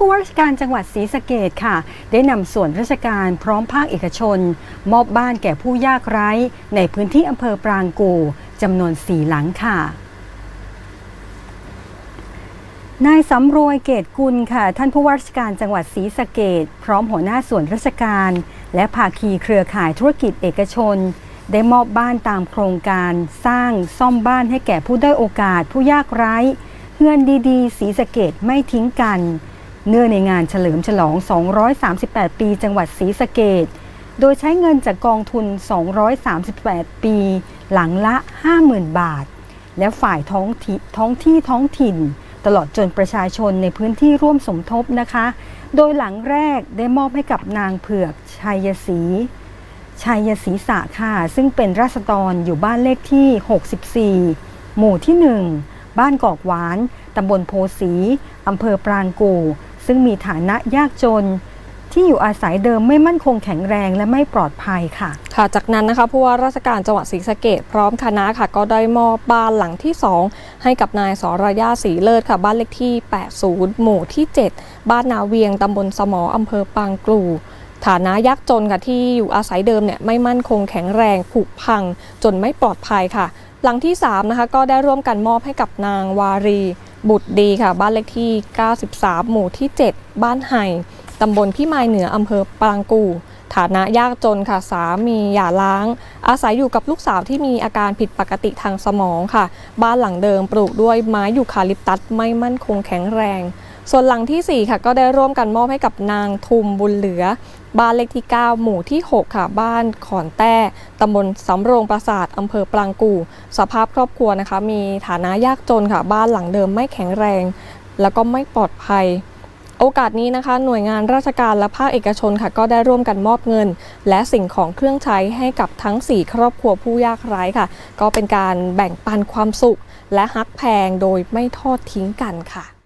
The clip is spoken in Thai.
ผู้ว่าราชการจังหวัดศรีสะเกดค่ะ ได้นำส่วนราชการพร้อมภาคเอกชน มอบบ้านแก่ผู้ยากไร้ ในพื้นที่อำเภอปรางกูจำนวนสี่หลังค่ะนายสำรวยเกตกุลค่ะ ท่านผู้ว่าราชการจังหวัดศรีสะเกดพร้อมหัวหน้าส่วนราชการ และภาคีเครือข่ายธุรกิจเอกชน ได้มอบบ้านตามโครงการสร้างซ่อมบ้านให้แก่ผู้ด้อยโอกาสผู้ยากไร้เฮือนดีๆศรีสะเกดไม่ทิ้งกัน เนื่องในงานเฉลิมฉลอง 238 ปีจังหวัดศรีสะเกดโดยใช้เงินจากกองทุน 238 ปี หลังละ 50,000 บาท และฝ่ายท้องที่ท้องที่ท้องถิ่น ตลอดจนประชาชนในพื้นที่ร่วมสมทบนะคะ โดยหลังแรกได้มอบให้กับนางเผือกชัยศรีชัยศรีษะค่ะ ซึ่งเป็นราษฎรอยู่บ้านเลขที่ 64 หมู่ที่ 1 บ้านกอกหวาน ตำบลโพสีอำเภอปรางกู ซึ่งมีฐานะยากจนที่อยู่อาศัยเดิมไม่มั่นคงแข็งแรงและไม่ปลอดภัยค่ะ ค่ะ จากนั้นนะคะผู้ว่าราชการจังหวัดศรีสะเกดพร้อมคณะค่ะ ก็ได้มอบบ้านหลังที่ 2 ให้กับนายสรยาศรีเลิศค่ะ บ้านเลขที่ 80 หมู่ที่ 7 บ้านนาเวียงตำบลสมออำเภอปางกลูฐานะยากจนค่ะที่อยู่อาศัยเดิมเนี่ยไม่มั่นคงแข็งแรงผุพัง จนไม่ปลอดภัยค่ะ หลังที่3นะคะก็ได้ร่วมกันมอบให้กับนางวารี บุตรดีค่ะ บ้านเลขที่ 93 หมู่ที่ 7 บ้านไห่ตำบลพิมายเหนืออำเภอปรางกู ฐานะยากจนค่ะ สามีหย่าร้าง อาศัยอยู่กับลูกสาวที่มีอาการผิดปกติทางสมองค่ะ บ้านหลังเดิมปลูกด้วยไม้ยูคาลิปตัสไม่มั่นคงแข็งแรง ส่วนหลังทีสี่ 4 ค่ะก็ได้ร่วมกันมอบให้กับนางทุมบุญเหลือ บ้านเลขที่ 9 หมู่ที่ 6 ค่ะ บ้านขอนแต้ตำบลสำโรงปราสาทอำเภอปรางกูสภาพครอบครัวนะคะ มีฐานะยากจนค่ะ บ้านหลังเดิมไม่แข็งแรง แล้วก็ไม่ปลอดภัยโอกาสนี้นะคะ หน่วยงานราชการและภาคเอกชนค่ะก็ได้ร่วมกันมอบเงิน และสิ่งของเครื่องใช้ให้กับทั้ง 4 ครอบครัวผู้ยากไร้ค่ะ ก็เป็นการแบ่งปันความสุข และฮักแพงโดยไม่ทอดทิ้งกันค่ะ